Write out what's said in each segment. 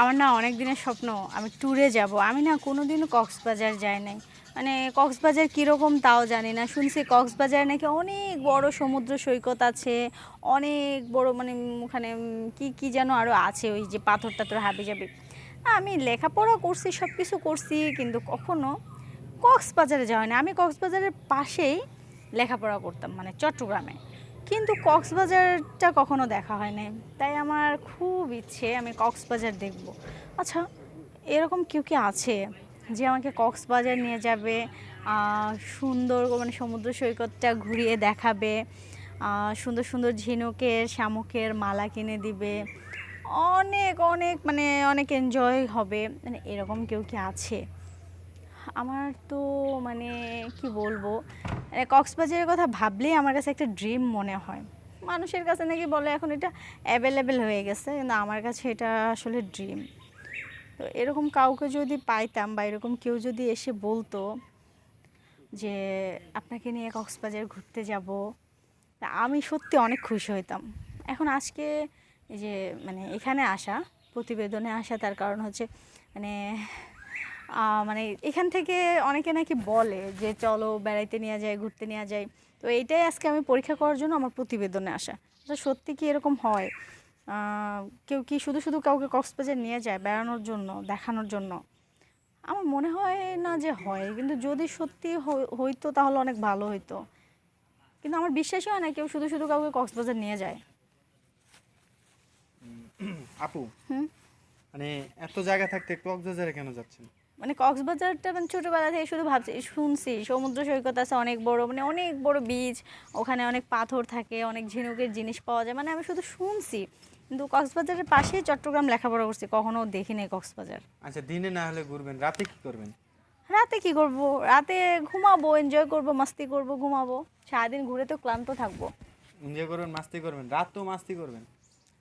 আমার না অনেক দিনের স্বপ্ন, আমি ট্যুরে যাব। আমি না কোনো দিনও কক্সবাজার যাই নাই। মানে কক্সবাজার কীরকম তাও জানি না। শুনছি কক্সবাজারে নাকি অনেক বড় সমুদ্র সৈকত আছে। অনেক বড় মানে ওখানে কি কি যেন আরও আছে ওই যে পাথর টাথর হাবি যাবে আমি লেখাপড়া করছি সব কিছু করছি, কিন্তু কখনো কক্সবাজারে যাওয়া না আমি কক্সবাজারের পাশেই লেখাপড়া করতাম মানে চট্টগ্রামে। কিন্তু কক্সবাজারটা কখনো দেখা হয় নাই তাই আমার খুব ইচ্ছে আমি কক্সবাজার দেখব। আচ্ছা এরকম কেউ কি আছে যে আমাকে কক্সবাজার নিয়ে যাবে সুন্দর মানে সমুদ্র সৈকতটা ঘুরিয়ে দেখাবে সুন্দর সুন্দর ঝিনুকের, শামুকের মালা কিনে দিবে? অনেক অনেক মানে অনেক এনজয় হবে। মানে এরকম কেউ কি আছে? আমার তো মানে কি বলব কক্সবাজারের কথা ভাবলেই আমার কাছে একটা ড্রিম মনে হয়। মানুষের কাছে নাকি বলে এখন এটা অ্যাভেলেবেল হয়ে গেছে, কিন্তু আমার কাছে এটা আসলে ড্রিম তো এরকম কাউকে যদি পাইতাম বা এরকম কেউ যদি এসে বলতো যে, আপনাকে নিয়ে কক্সবাজার ঘুরতে যাব, তা আমি সত্যি অনেক খুশি হইতাম। এখন আজকে যে মানে এখানে আসা, প্রতিবেদনে আসা, তার কারণ হচ্ছে মানে মানে এখান থেকে অনেকে নাকি বলে যে চলো বেড়াইতে নিয়ে যায় ঘুরতে নিয়ে যায় তো এইটাই আজকে আমি পরীক্ষা করার জন্য আমার প্রতিবেদনে আসা। তো সত্যি কি এরকম হয়? কেউ কি শুধু শুধু কাউকে কক্সবাজার নিয়ে যায় বেড়ানোর জন্য দেখানোর জন্য? আমার মনে হয় না যে হয় কিন্তু যদি সত্যি হই- হইতো তাহলে অনেক ভালো হইতো। কিন্তু আমার বিশ্বাসই হয় না কেউ শুধু শুধু কাউকে কক্সবাজার নিয়ে যায়। আপু? মানে এত জায়গা থাকতে কক্সবাজারে কেন যাচ্ছেন? মানে কক্সবাজারটা মানে ছোটোবেলা থেকে শুধু ভাবছি শুনছি। সমুদ্র সৈকত আছে অনেক বড় মানে অনেক বড় বিচ ওখানে অনেক পাথর থাকে অনেক ঝিনুকের জিনিস পাওয়া যায় মানে আমি শুধু শুনছি। কিন্তু কক্সবাজারের পাশেই চট্টগ্রাম লেখাপড়া করছি কখনো দেখিনি কক্সবাজার। আচ্ছা দিনে না হলে ঘুরবেন রাতে কি করবেন? রাতে কি করব? রাতে ঘুমাবো এনজয় করব মাস্তি করব ঘুমাবো। সারাদিন ঘুরে তো ক্লান্ত থাকব। এনজয় করবেন মাস্তি করবেন রাত তো মাস্তি করবেন।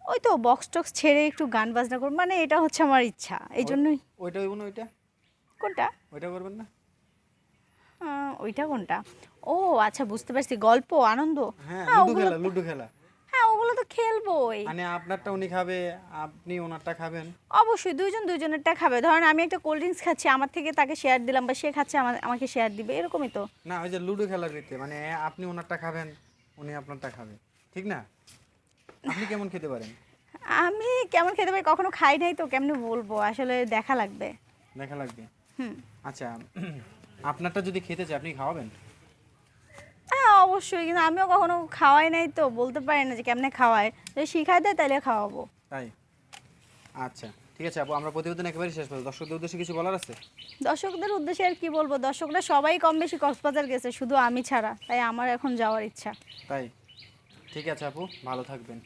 ওই তো বক্স টক্স ছেড়ে একটু গান বাজনা করব মানে এটা হচ্ছে আমার ইচ্ছা এই জন্যই ওইটা ওইটা? কোনটা? ওইটা করবেন না? ওইটা কোনটা? ও আচ্ছা বুঝতে পারছি। গল্প আনন্দ? হ্যাঁ হ্যাঁ, লুডো খেলা লুডো খেলা। হ্যাঁ ওগুলো তো খেলবোই। মানে আপনারটা উনি খাবে আপনি ওনারটা খাবেন। অবশ্যই দুইজন দুইজনেরটা খাবে। ধরেন আমি একটা কোল্ড ড্রিঙ্কস খাচ্ছি আমার থেকে তাকে শেয়ার দিলাম বা সে খাচ্ছে আমাকে শেয়ার দিবে এরকমই তো। না ওই যে লুডো খেলার রীতি মানে আপনি ওনারটা খাবেন উনি আপনারটা খাবে। ঠিক না? আপনি কেমন খেতে পারেন? আমি কেমন খেতে পারি? কখনো খাই নাই তো কেমনে বলব? আসলে দেখা লাগবে। দেখা লাগবে। আচ্ছা আপনারটা যদি খেতে চাই আপনি খাওয়াবেন? হ্যাঁ অবশ্যই কিন্তু আমিও কখনো খাওয়াই নাই তো বলতে পারি না যে কেমনে খাওয়ায়। যদি শিখাই দেয় তাহলে খাওয়াবো। তাই? আচ্ছা ঠিক আছে আপু আমরা প্রতিবেদন একেবারে শেষ করব দর্শকদের উদ্দেশ্যে কিছু বলার আছে? দর্শকদের উদ্দেশ্যে আর কি বলব? দর্শকরা সবাই কম বেশি কক্সবাজার গেছে শুধু আমি ছাড়া তাই আমার এখন যাওয়ার ইচ্ছা। তাই? ঠিক আছে আপু ভালো থাকবেন।